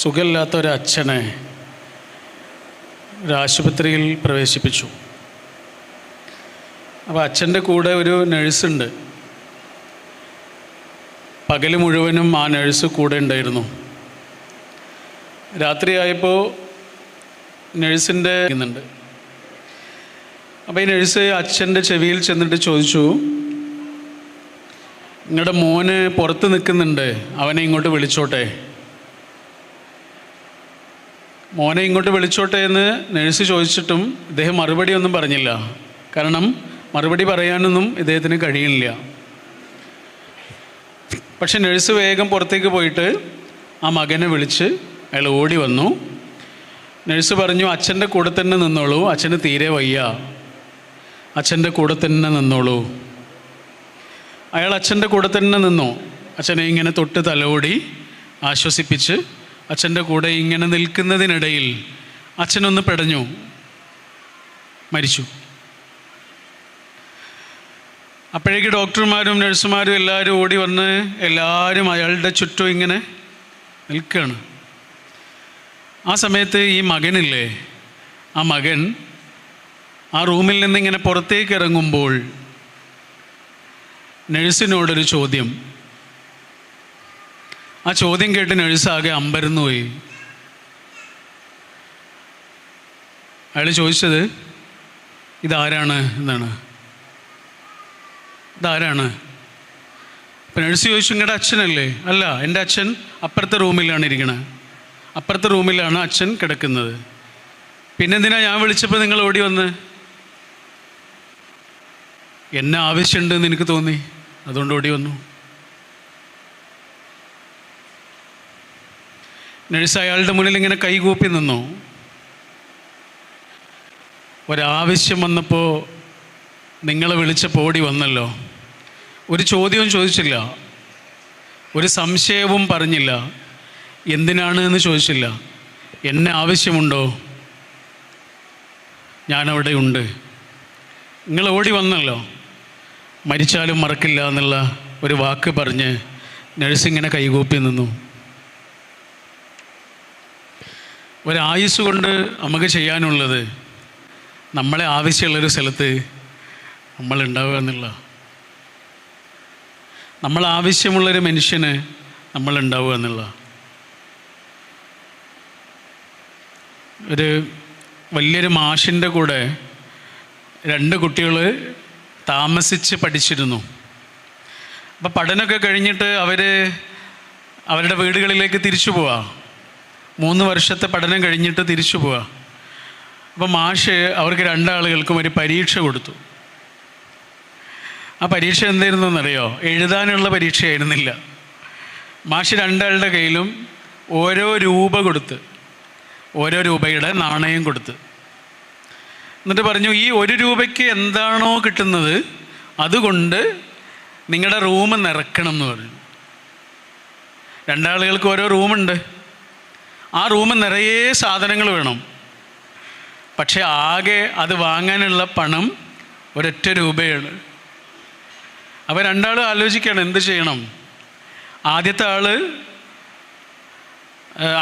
സുഖമില്ലാത്ത ഒരു അച്ഛനെ ഒരു ആശുപത്രിയിൽ പ്രവേശിപ്പിച്ചു. അപ്പോൾ അച്ഛന്റെ കൂടെ ഒരു നഴ്സുണ്ട്. പകൽ മുഴുവനും ആ നഴ്സ് കൂടെ ഉണ്ടായിരുന്നു. രാത്രിയായപ്പോൾ നഴ്സിന്റെ ഇന്നുണ്ട് അപ്പോൾ ഈ നഴ്സ് അച്ഛന്റെ ചെവിയിൽ ചെന്നിട്ട് ചോദിച്ചു നിങ്ങളുടെ മോന് പുറത്ത് നിൽക്കുന്നുണ്ട്. അവനെ ഇങ്ങോട്ട് വിളിച്ചോട്ടെ. മോനെ ഇങ്ങോട്ട് വിളിച്ചോട്ടെ എന്ന് നേഴ്സ് ചോദിച്ചിട്ടും ഇദ്ദേഹം മറുപടി ഒന്നും പറഞ്ഞില്ല. കാരണം മറുപടി പറയാനൊന്നും ഇദ്ദേഹത്തിന് കഴിയില്ല പക്ഷെ നഴ്സ് വേഗം പുറത്തേക്ക് പോയിട്ട് ആ മകനെ വിളിച്ച് അയാൾ ഓടി വന്നു. നഴ്സ് പറഞ്ഞു അച്ഛന്റെ കൂടെ തന്നെ നിന്നോളൂ. അച്ഛന് തീരെ വയ്യ. അച്ഛന്റെ കൂടെ തന്നെ നിന്നോളൂ. അയാൾ അച്ഛന്റെ കൂടെ തന്നെ നിന്നു. അച്ഛനെ ഇങ്ങനെ തൊട്ട് തലോടി ആശ്വസിപ്പിച്ച് അച്ഛന്റെ കൂടെ ഇങ്ങനെ നിൽക്കുന്നതിനിടയിൽ അച്ഛനൊന്ന് പെടഞ്ഞു. മരിച്ചു. അപ്പോഴേക്ക് ഡോക്ടർമാരും നഴ്സുമാരും എല്ലാവരും ഓടി വന്ന് എല്ലാവരും അയാളുടെ ചുറ്റും ഇങ്ങനെ നിൽക്കുകയാണ്. ആ സമയത്ത് ഈ മകനില്ലേ? ആ മകൻ ആ റൂമിൽ നിന്ന് ഇങ്ങനെ പുറത്തേക്ക് ഇറങ്ങുമ്പോൾ നഴ്സിനോടൊരു ചോദ്യം. ആ ചോദ്യം കേട്ട് നഴ്സാകെ അമ്പരന്നു പോയി. അയാൾ ചോദിച്ചത് ഇതാരാണ്? എന്നാണ്. ഇതാരാണ്? അപ്പം നഴ്സ് ചോദിച്ചു നിങ്ങളുടെ അച്ഛനല്ലേ? അല്ല എന്റെ അച്ഛൻ അപ്പുറത്തെ റൂമിലാണ് ഇരിക്കണത് അപ്പുറത്തെ റൂമിലാണ് അച്ഛൻ കിടക്കുന്നത്. പിന്നെന്തിനാ ഞാൻ വിളിച്ചപ്പോൾ നിങ്ങൾ ഓടി വന്ന്? എന്നെ ആവശ്യമുണ്ടെന്ന് എനിക്ക് തോന്നി. അതുകൊണ്ട് ഓടി വന്നു. നഴ്സ് അയാളുടെ മുന്നിൽ ഇങ്ങനെ കൈകൂപ്പി നിന്നു. ഒരാവശ്യം വന്നപ്പോൾ നിങ്ങളെ വിളിച്ച പോടി വന്നല്ലോ. ഒരു ചോദ്യവും ചോദിച്ചില്ല. ഒരു സംശയവും പറഞ്ഞില്ല. എന്തിനാണ് എന്ന് ചോദിച്ചില്ല. എന്നെ ആവശ്യമുണ്ടോ? ഞാനവിടെ ഉണ്ട്. നിങ്ങൾ ഓടി വന്നല്ലോ. മരിച്ചാലും മറക്കില്ല എന്നുള്ള ഒരു വാക്ക് പറഞ്ഞ് നഴ്സിങ്ങനെ കൈകൂപ്പി നിന്നു. ഒരായുസ് കൊണ്ട് നമുക്ക് ചെയ്യാനുള്ളത് നമ്മളെ ആവശ്യമുള്ളൊരു സ്ഥലത്ത് നമ്മൾ ഉണ്ടാവുക എന്നുള്ള നമ്മൾ ആവശ്യമുള്ളൊരു മനുഷ്യന് നമ്മൾ ഉണ്ടാവുക എന്നുള്ള ഒരു വലിയൊരു മാഷിന്റെ കൂടെ രണ്ട് കുട്ടികൾ താമസിച്ച് പഠിച്ചിരുന്നു. അപ്പോൾ പഠനമൊക്കെ കഴിഞ്ഞിട്ട് അവർ അവരുടെ വീടുകളിലേക്ക് തിരിച്ചു പോവാ. മൂന്ന് വർഷത്തെ പഠനം കഴിഞ്ഞിട്ട് തിരിച്ചു പോവാ. അപ്പോൾ മാഷ് അവർക്ക് രണ്ടാളുകൾക്കും ഒരു പരീക്ഷ കൊടുത്തു. ആ പരീക്ഷ എന്തായിരുന്നു എന്നറിയോ എഴുതാനുള്ള പരീക്ഷയായിരുന്നില്ല. മാഷ് രണ്ടാളുടെ കയ്യിലും ഓരോ രൂപ കൊടുത്ത് ഓരോ രൂപയുടെ നാണയം കൊടുത്ത്. എന്നിട്ട് പറഞ്ഞു ഈ ഒരു രൂപയ്ക്ക് എന്താണോ കിട്ടുന്നത് അതുകൊണ്ട് നിങ്ങളുടെ റൂം നിറക്കണം എന്ന് പറഞ്ഞു. രണ്ടാളുകൾക്ക് ഓരോ റൂമുണ്ട്. ആ റൂമ് നിറയെ സാധനങ്ങൾ വേണം. പക്ഷേ ആകെ അത് വാങ്ങാനുള്ള പണം ഒരൊറ്റ രൂപയാണ്. അപ്പോൾ രണ്ടാളും ആലോചിക്കുകയാണ് എന്ത് ചെയ്യണം? ആദ്യത്തെ ആൾ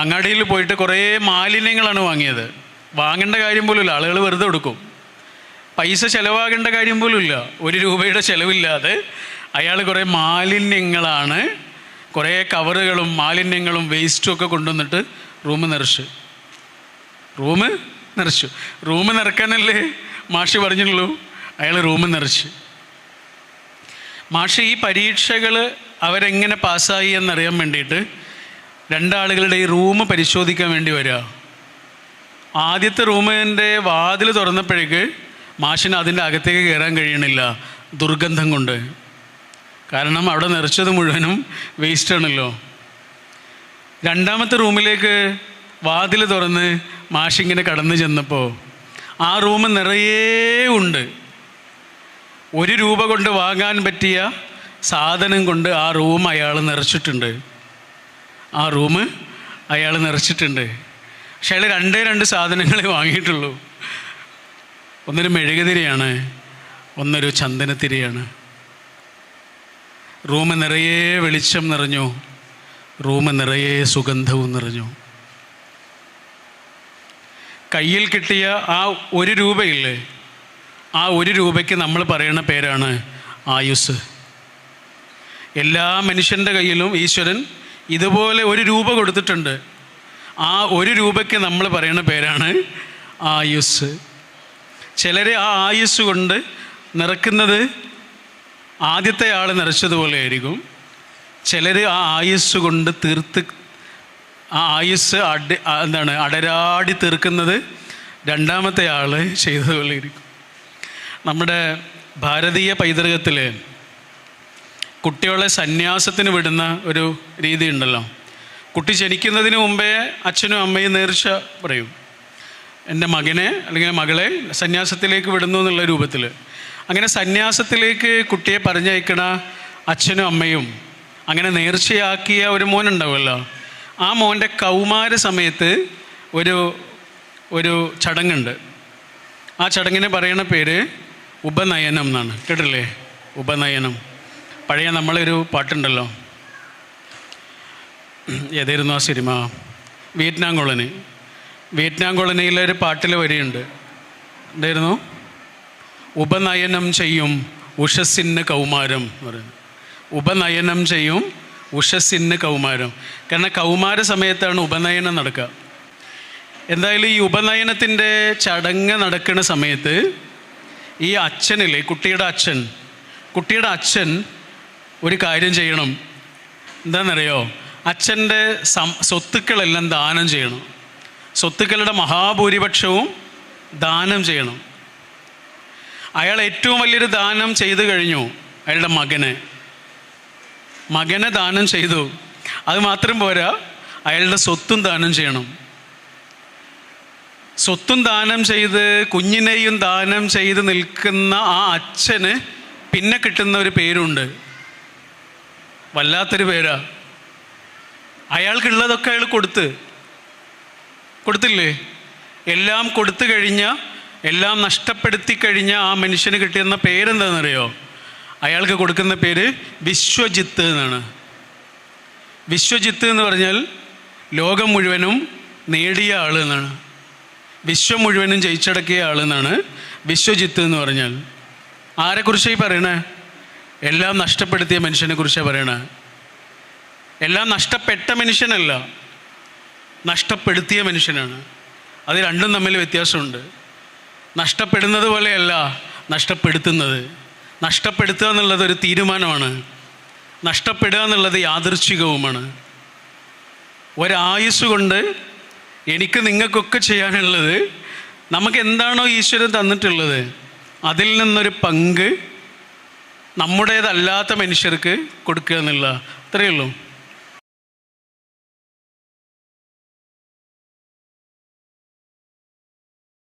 അങ്ങാടിയിൽ പോയിട്ട് കുറേ മാലിന്യങ്ങളാണ് വാങ്ങിയത്. വാങ്ങേണ്ട കാര്യം പോലുമില്ല ആളുകൾ വെറുതെ കൊടുക്കും പൈസ ചിലവാകേണ്ട കാര്യം പോലുമില്ല. ഒരു രൂപയുടെ ചിലവില്ലാതെ അയാൾ കുറേ മാലിന്യങ്ങളാണ് കുറേ കവറുകളും മാലിന്യങ്ങളും വേസ്റ്റും ഒക്കെ കൊണ്ടുവന്നിട്ട് റൂം നിറച്ചു. റൂം നിറച്ചു. റൂം നിറക്കാനല്ലേ മാഷി പറഞ്ഞുള്ളൂ അയാൾ റൂം നിറച്ച്. മാഷ് ഈ പരീക്ഷകൾ അവരെങ്ങനെ പാസ്സായി എന്നറിയാൻ വേണ്ടിയിട്ട് രണ്ടാളുകളുടെ ഈ റൂം പരിശോധിക്കാൻ വേണ്ടി വരിക ആദ്യത്തെ റൂമിന്റെ വാതിൽ തുറന്നപ്പോഴേക്ക് മാഷിന് അതിന്റെ അകത്തേക്ക് കയറാൻ കഴിയണില്ല ദുർഗന്ധം കൊണ്ട്. കാരണം അവിടെ നിറച്ചത് മുഴുവനും വേസ്റ്റാണല്ലോ രണ്ടാമത്തെ റൂമിലേക്ക് വാതിൽ തുറന്ന് മാഷിങ്ങനെ കടന്നു ചെന്നപ്പോൾ ആ റൂം നിറയെ ഉണ്ട്. ഒരു രൂപ കൊണ്ട് വാങ്ങാൻ പറ്റിയ സാധനം കൊണ്ട് ആ റൂം അയാൾ നിറച്ചിട്ടുണ്ട്. ആ റൂം അയാൾ നിറച്ചിട്ടുണ്ട്. പക്ഷെ അയാൾ രണ്ടേ രണ്ട് സാധനങ്ങളെ വാങ്ങിയിട്ടുള്ളൂ. ഒന്നൊരു മെഴുകുതിരിയാണ് ഒന്നൊരു ചന്ദനത്തിരിയാണ്. റൂം നിറയെ വെളിച്ചം നിറഞ്ഞു. റൂം നിറയെ സുഗന്ധവും നിറഞ്ഞു. കയ്യിൽ കിട്ടിയ ആ ഒരു രൂപയില്ലേ? ആ ഒരു രൂപയ്ക്ക് നമ്മൾ പറയുന്ന പേരാണ് ആയുസ്. എല്ലാ മനുഷ്യന്റെ കയ്യിലും ഈശ്വരൻ ഇതുപോലെ ഒരു രൂപ കൊടുത്തിട്ടുണ്ട്. ആ ഒരു രൂപയ്ക്ക് നമ്മൾ പറയുന്ന പേരാണ് ആയുസ്. ചിലരെ ആ ആയുസ് കൊണ്ട് നിറക്കുന്നത് ആദ്യത്തെ ആൾ നിറച്ചതുപോലെ ആയിരിക്കും. ചിലർ ആ ആയുസ് കൊണ്ട് തീർത്ത് ആ ആയുസ് അടി എന്താണ് അടരാടി തീർക്കുന്നത് രണ്ടാമത്തെ ആൾ ചെയ്തതുപോലെ ഇരിക്കും. നമ്മുടെ ഭാരതീയ പൈതൃകത്തിൽ കുട്ടികളെ സന്യാസത്തിന് വിടുന്ന ഒരു രീതി ഉണ്ടല്ലോ. കുട്ടി ജനിക്കുന്നതിന് മുമ്പേ അച്ഛനും അമ്മയും നേർച്ച പറയും. എന്റെ മകനെ അല്ലെങ്കിൽ മകളെ സന്യാസത്തിലേക്ക് വിടുന്നു എന്നുള്ള രൂപത്തിൽ അങ്ങനെ സന്യാസത്തിലേക്ക് കുട്ടിയെ പറഞ്ഞയക്കണ അച്ഛനും അമ്മയും അങ്ങനെ നേർച്ചയാക്കിയ ഒരു മോനുണ്ടാവുമല്ലോ. ആ മോന്റെ കൗമാര സമയത്ത് ഒരു ഒരു ചടങ്ങുണ്ട്. ആ ചടങ്ങിന് പറയുന്ന പേര് ഉപനയനം എന്നാണ്. കേട്ടില്ലേ ഉപനയനം. പഴയ നമ്മളൊരു പാട്ടുണ്ടല്ലോ. ഏതായിരുന്നു ആ സിനിമ? Vietnam colony. വിയറ്റ്നാം കോളനിയിലെ ഒരു പാട്ടിൽ വരിയുണ്ട്. എന്തായിരുന്നു? ഉപനയനം ചെയ്യും ഉഷസ്സിന് കൗമാരം എന്ന് പറയുന്നത്. ഉപനയനം ചെയ്യും. ഉഷസ്സിന് കൗമാരം. കാരണം കൗമാര സമയത്താണ് ഉപനയനം നടക്കുക. എന്തായാലും ഈ ഉപനയനത്തിന്റെ ചടങ്ങ് നടക്കുന്ന സമയത്ത് ഈ അച്ഛനില്ലേ കുട്ടിയുടെ അച്ഛൻ കുട്ടിയുടെ അച്ഛൻ ഒരു കാര്യം ചെയ്യണം. എന്താണെന്നറിയോ? അച്ഛന്റെ സം സ്വത്തുക്കളെല്ലാം ദാനം ചെയ്യണം. സ്വത്തുക്കളുടെ മഹാഭൂരിപക്ഷവും ദാനം ചെയ്യണം. അയാൾ ഏറ്റവും വലിയൊരു ദാനം ചെയ്തു കഴിഞ്ഞു അയാളുടെ മകനെ. മകനെ ദാനം ചെയ്തു. അത് മാത്രം പോരാ അയാളുടെ സ്വത്തും ദാനം ചെയ്യണം. സ്വത്തും ദാനം ചെയ്ത് കുഞ്ഞിനെയും ദാനം ചെയ്ത് നിൽക്കുന്ന ആ അച്ഛന് പിന്നെ കിട്ടുന്ന ഒരു പേരുണ്ട്. വല്ലാത്തൊരു പേരാ. അയാൾക്കുള്ളതൊക്കെ അയാൾ കൊടുത്ത്. കൊടുത്തില്ലേ? എല്ലാം കൊടുത്തു കഴിഞ്ഞ എല്ലാം നഷ്ടപ്പെടുത്തി കഴിഞ്ഞ ആ മനുഷ്യന് കിട്ടിയെന്ന പേരെന്താണെന്നറിയോ? അയാൾക്ക് കൊടുക്കുന്ന പേര് വിശ്വജിത്ത് എന്നാണ്. വിശ്വജിത്ത് എന്ന് പറഞ്ഞാൽ ലോകം മുഴുവനും നേടിയ ആൾ എന്നാണ്. വിശ്വം മുഴുവനും ജയിച്ചടക്കിയ ആൾ എന്നാണ് വിശ്വജിത്ത് എന്ന് പറഞ്ഞാൽ. ആരെക്കുറിച്ചാണ് ഈ പറയണേ? എല്ലാം നഷ്ടപ്പെടുത്തിയ മനുഷ്യനെ കുറിച്ചാണ് പറയണേ? എല്ലാം നഷ്ടപ്പെട്ട മനുഷ്യനല്ല നഷ്ടപ്പെടുത്തിയ മനുഷ്യനാണ്. അത് രണ്ടും തമ്മിൽ വ്യത്യാസമുണ്ട്. നഷ്ടപ്പെടുന്നത് പോലെയല്ല നഷ്ടപ്പെടുത്തുന്നത്. നഷ്ടപ്പെടുത്തുക എന്നുള്ളത് ഒരു തീരുമാനമാണ്. നഷ്ടപ്പെടുക എന്നുള്ളത് യാദൃച്ഛികവുമാണ് ഒരായുസ് കൊണ്ട് എനിക്ക് നിങ്ങൾക്കൊക്കെ ചെയ്യാനുള്ളത് നമുക്ക് എന്താണോ ഈശ്വരൻ തന്നിട്ടുള്ളത്. അതിൽ നിന്നൊരു പങ്ക് നമ്മുടേതല്ലാത്ത മനുഷ്യർക്ക് കൊടുക്കുക എന്നുള്ള അത്രയേ ഉള്ളൂ.